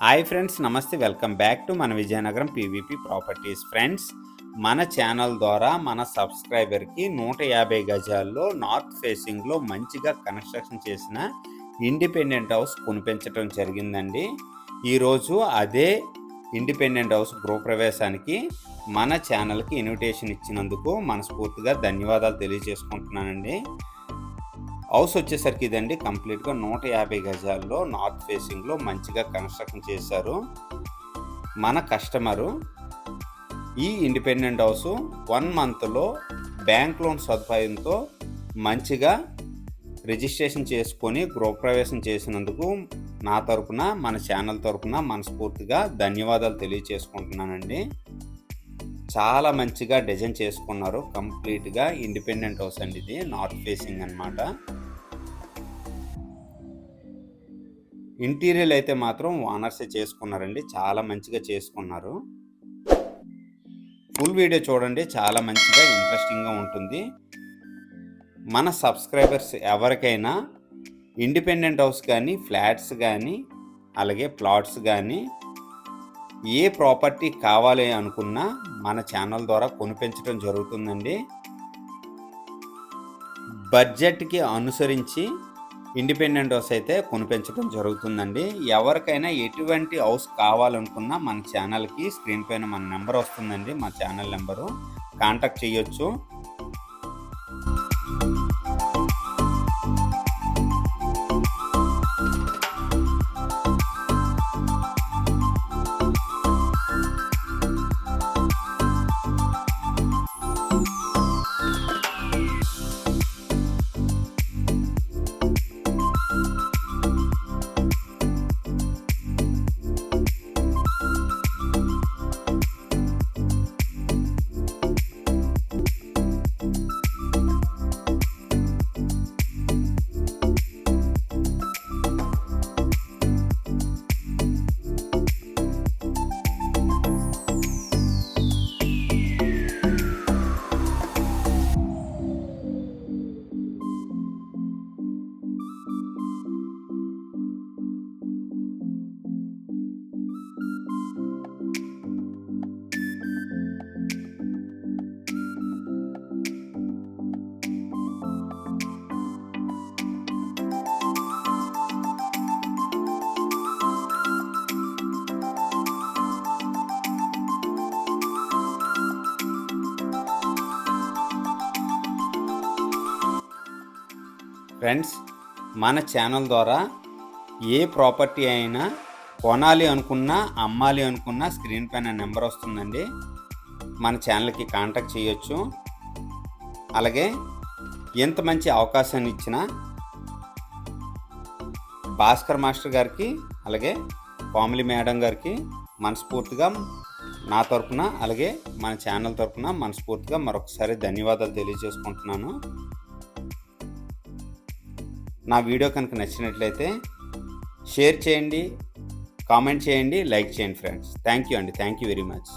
Hi friends నమస్తే welcome back to మన Vizianagaram PVP properties friends మన ఛానల్ ద్వారా మన సబ్స్క్రైబర్కి నూట యాభై గజాల్లో నార్త్ ఫేసింగ్లో మంచిగా కన్స్ట్రక్షన్ చేసిన ఇండిపెండెంట్ హౌస్ కొనిపించడం జరిగిందండి. ఈరోజు అదే ఇండిపెండెంట్ హౌస్ గృహప్రవేశానికి మన ఛానల్కి ఇన్విటేషన్ ఇచ్చినందుకు మనస్ఫూర్తిగా ధన్యవాదాలు తెలియజేసుకుంటున్నానండి. హౌస్ వచ్చేసరికి ఇదండి కంప్లీట్గా నూట యాభై గజాల్లో నార్త్ ఫేసింగ్లో మంచిగా కన్స్ట్రక్షన్ చేశారు. మన కస్టమరు ఈ ఇండిపెండెంట్ హౌస్ వన్ మంత్లో బ్యాంక్ లోన్ సదుపాయంతో మంచిగా రిజిస్ట్రేషన్ చేసుకొని గృహప్రవేశం చేసినందుకు నా తరపున మన ఛానల్ తరపున మనస్ఫూర్తిగా ధన్యవాదాలు తెలియచేసుకుంటున్నానండి. చాలా మంచిగా డిజైన్ చేసుకున్నారు. కంప్లీట్గా ఇండిపెండెంట్ హౌస్ అండి ఇది నార్త్ ఫేసింగ్ అనమాట ఇంటీరియర్ అయితే మాత్రం ఓనర్సే చేసుకున్నారండి. చాలా మంచిగా చేసుకున్నారు. ఫుల్ వీడియో చూడండి. చాలా మంచిగా ఇంట్రెస్టింగ్గా ఉంటుంది. మన సబ్స్క్రైబర్స్ ఎవరికైనా ఇండిపెండెంట్ హౌస్ కానీ ఫ్లాట్స్ కానీ అలాగే ప్లాట్స్ కానీ ఏ ప్రాపర్టీ కావాలి అనుకున్నా మన ఛానల్ ద్వారా కొనిపించడం జరుగుతుందండి. బడ్జెట్కి అనుసరించి ఇండిపెండెంట్ హౌస్ అయితే కొనిపించడం జరుగుతుందండి. ఎవరికైనా ఎటువంటి హౌస్ కావాలనుకున్నా మన ఛానల్కి స్క్రీన్ పైన మన నెంబర్ వస్తుందండి మా ఛానల్ నెంబరు. కాంటాక్ట్ చేయొచ్చు. ఫ్రెండ్స్ మన ఛానల్ ద్వారా ఏ ప్రాపర్టీ అయినా కొనాలి అనుకున్నా అమ్మాలి అనుకున్నా స్క్రీన్ పైన నెంబర్ వస్తుందండి. మన ఛానల్కి కాంటాక్ట్ చేయొచ్చు. అలాగే ఎంత మంచి అవకాశాన్ని ఇచ్చినా భాస్కర్ మాస్టర్ గారికి అలాగే కామిలి మేడం గారికి మనస్ఫూర్తిగా నా తరపున అలాగే మన ఛానల్ తరపున మనస్ఫూర్తిగా మరొకసారి ధన్యవాదాలు తెలియజేసుకుంటున్నాను. నా వీడియో కనుక నచ్చినట్లయితే షేర్ చేయండి కామెంట్ చేయండి లైక్ చేయండి ఫ్రెండ్స్. థ్యాంక్ యూ అండి. Thank you very much